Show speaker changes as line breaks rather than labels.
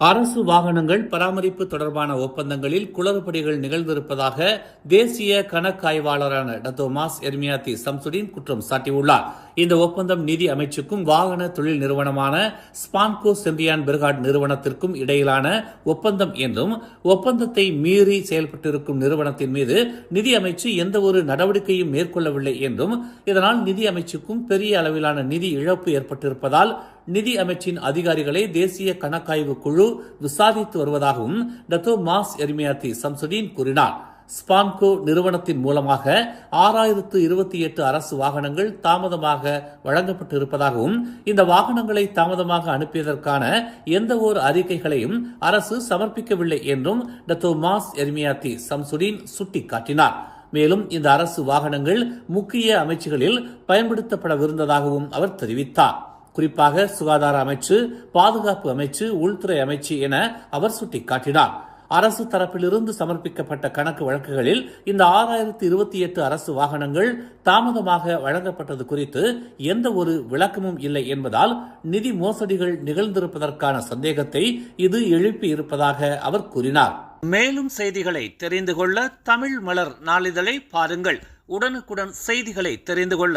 அரசு வாகனங்கள் பராமரிப்பு தொடர்பான ஒப்பந்தங்களில் குளறுபடிகள் நிகழ்ந்திருப்பதாக தேசிய கணக்காய்வாளரான டத்தோமாஸ் எர்மியாத்தி சம்சுடின் குற்றம் சாட்டியுள்ளார். இந்த ஒப்பந்தம் நிதி அமைச்சுக்கும் வாகன தொழில் நிறுவனமான ஸ்பான்கோ செம்பியான் பெர்காட் நிறுவனத்திற்கும் இடையிலான ஒப்பந்தம் என்றும் ஒப்பந்தத்தை மீறி செயல்பட்டிருக்கும் நிறுவனத்தின் மீது நிதி அமைச்சு எந்த ஒரு நடவடிக்கையும் மேற்கொள்ளவில்லை என்றும் இதனால் நிதி அமைச்சுக்கும் பெரிய அளவிலான நிதி இழப்பு ஏற்பட்டிருப்பதால் நிதி அமைச்சின் அதிகாரிகளை தேசிய கணக்காய்வு குழு விசாரித்து வருவதாகவும் டத்தோ மாஸ் எர்மியாத்தி சம்சுதீன் கூறினார். ஸ்பான்கோ நிறுவனத்தின் மூலமாக ஆறாயிரத்து இருபத்தி எட்டு அரசு வாகனங்கள் தாமதமாக வழங்கப்பட்டு இருப்பதாகவும் இந்த வாகனங்களை தாமதமாக அனுப்பியதற்கான எந்த ஒரு அறிக்கைகளையும் அரசு சமர்ப்பிக்கவில்லை என்றும் டத்தோ மாஸ் எர்மியாத்தி சம்சுடீன் சுட்டிக்காட்டினார். மேலும் இந்த அரசு வாகனங்கள் முக்கிய அமைச்சுகளில் பயன்படுத்தப்படவிருந்ததாகவும் அவர் தெரிவித்தார். குறிப்பாக சுகாதார அமைச்சு பாதுகாப்பு அமைச்சு உள்துறை அமைச்சு என அவர் சுட்டிக்காட்டினார். அரசு தரப்பிலிருந்து சமர்ப்பிக்கப்பட்ட கணக்கு வழக்குகளில் இந்த ஆறாயிரத்தி இருபத்தி எட்டு அரசு வாகனங்கள் தாமதமாக வழங்கப்பட்டது குறித்து எந்த ஒரு விளக்கமும் இல்லை என்பதால் நிதி மோசடிகள் நிகழ்ந்திருப்பதற்கான சந்தேகத்தை இது எழுப்பி இருப்பதாக அவர் கூறினார். மேலும் செய்திகளை தெரிந்து கொள்ள தமிழ் மலர் நாளிதழை பாருங்கள். உடனுக்குடன் செய்திகளை தெரிந்து கொள்ள